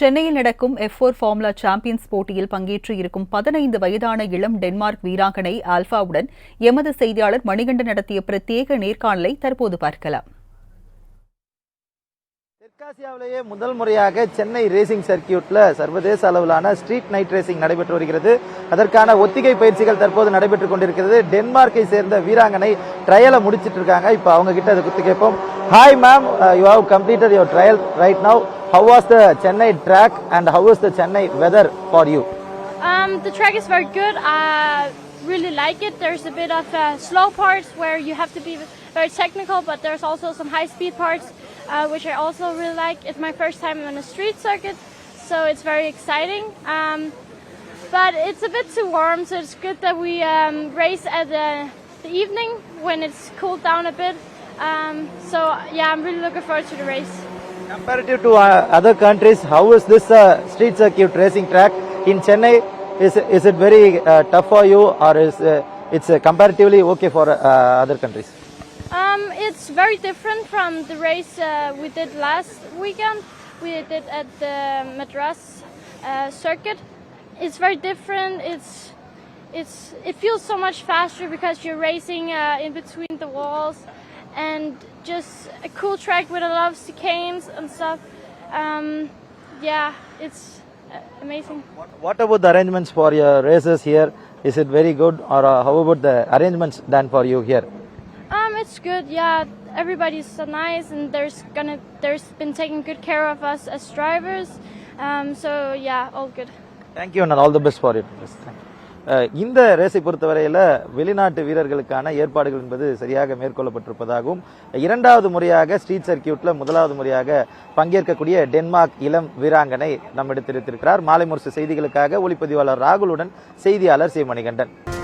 சென்னையில் நடக்கும் F four formula champions போட்டியில் பங்கேற்று இருக்கும் பதினைந்து வயதான இளம் டென்மார்க் வீராங்கனை ஆல்பாவுடன் எமது செய்தியாளர் மணிகண்டன் நடத்திய பிரத்யேக நேர்காணலை தற்போது பார்க்கலாம். தெற்காசியாவிலேயே முதல் முறையாக சென்னை ரேசிங் சர்க்கியூட்ல சர்வதேச அளவிலான ஸ்ட்ரீட் நைட் ரேசிங் நடைபெற்று வருகிறது. அதற்கான ஒத்திகை பயிற்சிகள் தற்போது நடைபெற்றுக் கொண்டிருக்கிறது. டென்மார்க்கை சேர்ந்த வீராங்கனை ட்ரையலை முடிச்சிட்டு இருக்காங்க இப்போ அவங்க கிட்ட அதை குத்து கேட்போம். Hi ma'am you have completed your trial right now How was the Chennai track and how was the Chennai weather for you? Um, the track is very good. I really like it. There's a bit of uh, slow parts where you have to be very technical, but there's also some high speed parts uh, which I also really like. It's my first time on a street circuit, so it's very exciting. Um, but it's a bit too warm, so it's good that we um, race at the, the, evening when it's cooled down a bit. Um, so yeah, I'm really looking forward to the race. Comparative to uh, other countries, how is this uh, street circuit racing track in Chennai? Is is it very uh, tough for you, or is uh, it's uh, comparatively okay for uh, other countries? Um, it's very different from the race uh, we did last weekend. We did at the Madras uh, circuit. It's very different. It's it's it feels so much faster because you're racing uh, in between the walls, and just a cool track with a lot of chicanes and stuff. Um, yeah, it's amazing. What about the arrangements for your races here? Is it very good, or uh, how about the arrangements done for you here? Um, it's good. Yeah, everybody's so nice, and there's gonna there's been taking good care of us as drivers. Um, so yeah, all good. Thank you and all the best for it. Yes, thank you. அஹ், இந்த ரேஸை பொறுத்தவரையில் வெளிநாட்டு வீரர்களுக்கான ஏற்பாடுகள் என்பது சரியாக மேற்கொள்ளப்பட்டிருப்பதாகவும் இரண்டாவது முறையாக ஸ்ட்ரீட் சர்க்கியூட்டில் முதலாவது முறையாக பங்கேற்கக்கூடிய டென்மார்க் இளம் வீராங்கனை நம்மிடம் தெரிவித்திருக்கிறார் மாலை முரசு செய்திகளுக்காக ஒளிப்பதிவாளர் ராகுலுடன் செய்தியாளர் சி மணிகண்டன்